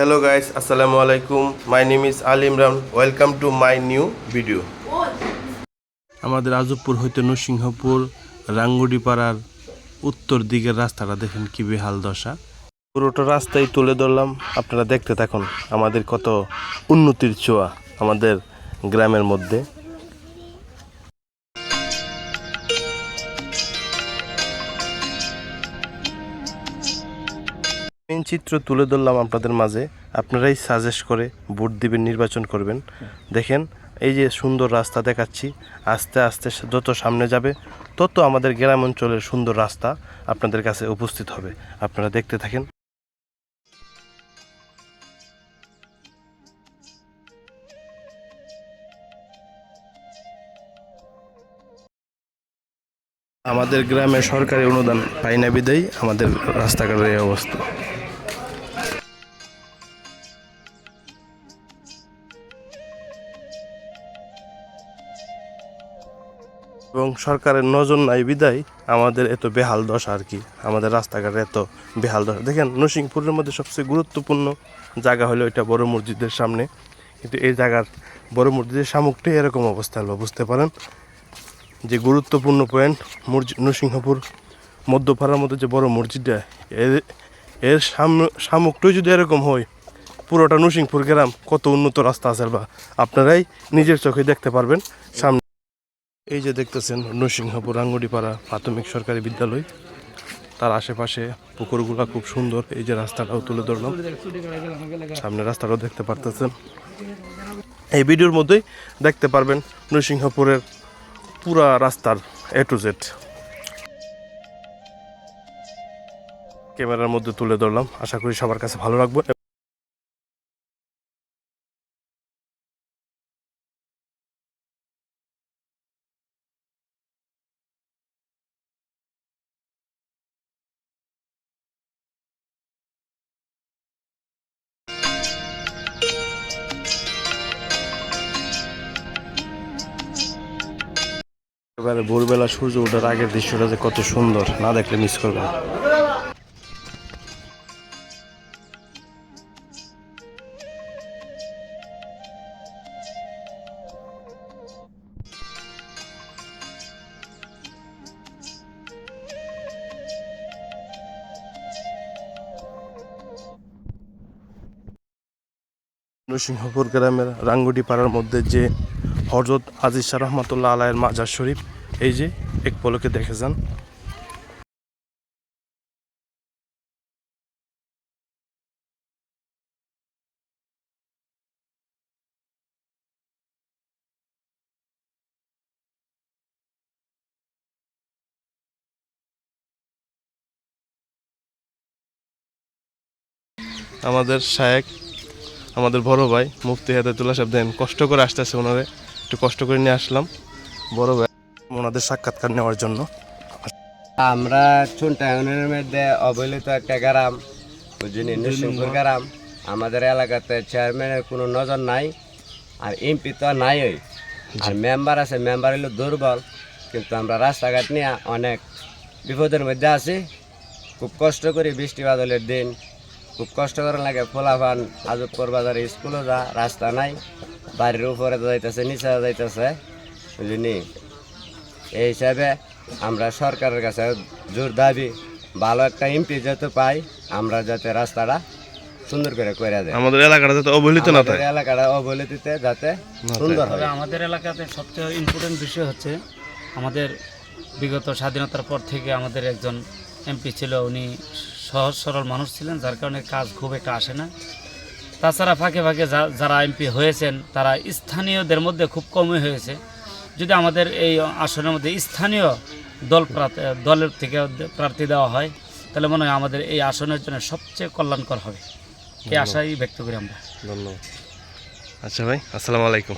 Hello guys আসসালামু আলাইকুম my name is Al Imran welcome to my new video আমাদের আজবপুর হইতে নরসিংহপুর রাঙ্গুডিপাড়ার উত্তর দিকের রাস্তাটা দেখেন কি বেহাল দশা। পুরোটা রাস্তায় তুলে ধরলাম। আপনারা দেখতে থাকুন আমাদের কত উন্নতির ছোঁয়া আমাদের গ্রামের মধ্যে। মেন চিত্র তুলে ধরলাম আপনাদের মাঝে। আপনারাই সাজেস্ট করে ভোট দিবেন, নির্বাচন করবেন। দেখেন, এই যে সুন্দর রাস্তা দেখাচ্ছি, আস্তে আস্তে যত সামনে যাবে, তত আমাদের গ্রাম অঞ্চলের সুন্দর রাস্তা আপনাদের কাছে উপস্থিত হবে। আপনারা দেখতে থাকেন। আমাদের গ্রামে সরকারি অনুদান পাই না বিদেই আমাদের রাস্তাঘাটের এই অবস্থা। এবং সরকারের নজর নাই বিদায়, আমাদের এত বেহাল দশা আর কি। আমাদের রাস্তাঘাটে এত বেহাল দশা। দেখেন নরসিংপুরের মধ্যে সবচেয়ে গুরুত্বপূর্ণ জায়গা হলো এটা বড় মসজিদের সামনে। কিন্তু এই জায়গার বড় মসজিদের সামুকটাই এরকম অবস্থা হলো, বুঝতে পারেন? যে গুরুত্বপূর্ণ পয়েন্ট নরসিংহপুর মধ্যপাড়ার মধ্যে যে বড় মসজিদটা, এর এর সামুকটাই যদি এরকম হয়, পুরোটা নরসিংপুর গ্রাম কত উন্নত রাস্তা আছে বা আপনারাই নিজের চোখে দেখতে পারবেন, সামনে এই যে দেখতেছেন নরসিংহপুর আঙ্গুডিপাড়া প্রাথমিক সরকারি বিদ্যালয়। তার আশেপাশে পুকুরগুলো খুব সুন্দর। এই যে রাস্তাটাও তুলে ধরলাম। সামনে রাস্তাটাও দেখতে পারতেছেন। এই ভিডিওর মধ্যেই দেখতে পারবেন নরসিংহপুরের পুরা রাস্তার এ টু জেড ক্যামেরার মধ্যে তুলে ধরলাম। আশা করি সবার কাছে ভালো লাগবে। এবারে ভোরবেলা সূর্য ওঠার আগের দৃশ্যটা যে কত সুন্দর, না দেখলে মিস করবেন নরসিংহপুর গ্রামের রাঙ্গুটি পাড়ার মধ্যে যে হজরত আজিজ শাহ রহমতুল্লাহ আলাইয়ের মাজার শরীফ এই যে, এক পলকে দেখে যান। আমাদের শায়েক, আমাদের বড় ভাই মুফতি হেদায়তুল্লাহ সাহেব দেন কষ্ট করে আসতেছে ওনারে। একটু কষ্ট করে নিয়ে আসলাম। বড় ভাই ওনাদের সাক্ষাৎকার নেওয়ার জন্য। আমরা চুনটা ইউনিয়নের মধ্যে অবহেলিত একটা গ্রাম বুঝিনি নরসিংপুর গ্রাম। আমাদের এলাকাতে চেয়ারম্যানের কোনো নজর নাই আর এমপি তো নাই ওই। আর মেম্বার আছে মেম্বার হলো দুর্বল কিন্তু আমরা রাস্তাঘাট নিয়ে অনেক বিপদের মধ্যে আছি। খুব কষ্ট করি বৃষ্টি বাদলের দিন। খুব কষ্ট করে লাগে ফোলাফান আজবপুর বাজারে স্কুলও যা রাস্তা নাই। বাড়ির উপরে যাইতেছে নিচে যাইতেছে বুঝলিনি এই হিসাবে আমরা সরকারের কাছে জোর দাবি ভালো একটা এমপি যাতে পাই আমরা যাতে রাস্তাটা সুন্দর করে করে দেয় আমাদের এলাকাটা যাতে অবহেলিত না থাকে। এলাকাটা অবহেলিতে যাতে সুন্দর হয়। আমাদের এলাকাতে সবচেয়ে ইম্পর্টেন্ট বিষয় হচ্ছে আমাদের বিগত স্বাধীনতার পর থেকে আমাদের একজন এমপি ছিল উনি সহজ সরল মানুষ ছিলেন যার কারণে কাজ খুব একটা আসে না। তাছাড়া ফাঁকে ফাঁকে যা- যারা এমপি হয়েছেন তারা স্থানীয়দের মধ্যে খুব কমই হয়েছে। যদি আমাদের এই আসনের মধ্যে স্থানীয় দল প্রার্থী দলের থেকে প্রার্থী দেওয়া হয় তাহলে মনে হয় আমাদের এই আসনের জন্য সবচেয়ে কল্যাণকর হবে। এই আশাই ব্যক্ত করি আমরা। ধন্যবাদ। আচ্ছা ভাই আসসালামু আলাইকুম।